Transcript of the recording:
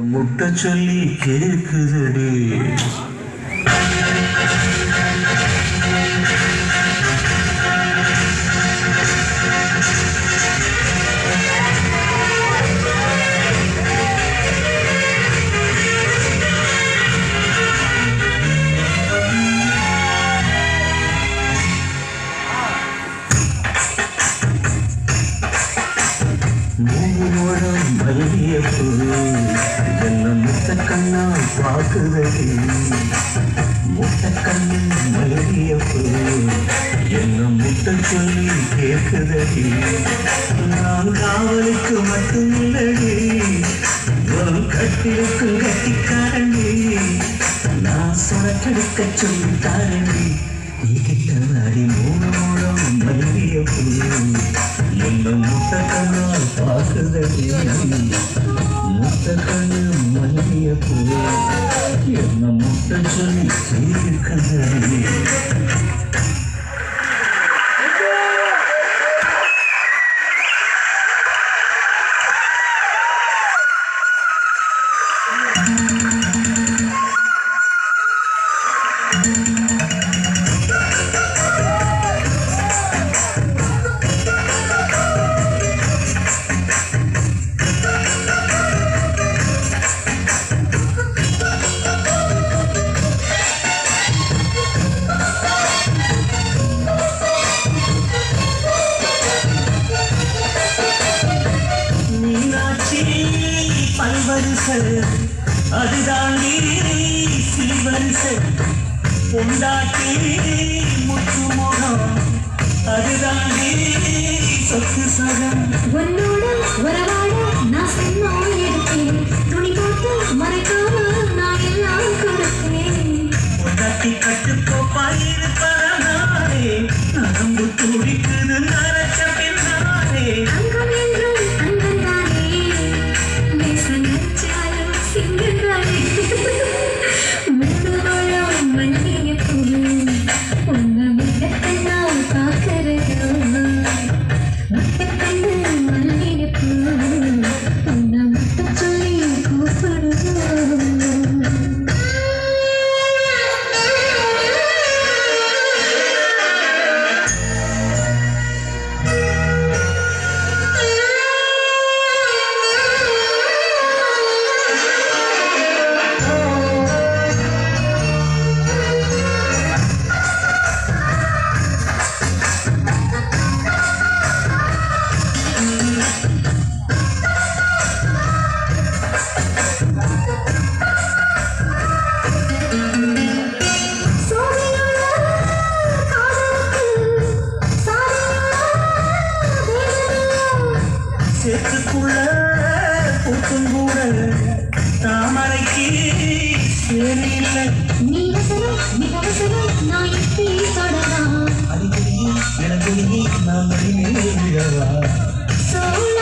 முட்டை சொல்லி கேக்குதடி. முழம் மல்லிய பூ என்ன முத்த கண்ணா பாக்குதடி முத்த கண்ணின் மல்லிய பூ என்ன முத்த சொல்லி கேக்குதடி நான் காவலுக்கு மட்டும் இல்லடி உன் கட்டிலுக்கும் கட்டிக்காரண்டி நான் சுரக்கெடுக்க சொல்லி தாரண்டி நீ கிட்ட அடி மூணு முழம் மல்லிய பூ என்ன முத்த கண்ணால் பார்க்குதடி முத்த பல்வரிசை அதுதாண்டி சில்வரிசை பொண்டாட்டி முற்று முகம் அதுதாண்டி சொத்து சகம். உன்னோட உறவாட நான் சொன்னோம் எடுத்தேன். துணி சேத்துக்குள்ள பூக்கும் கூட தாமரைக்கு சேரி நீ அவசரம் நீ அவசரம் நான் எப்படி தொடலாம் அடிக்கடி எனக்கு நான் மடிமேலே சோழ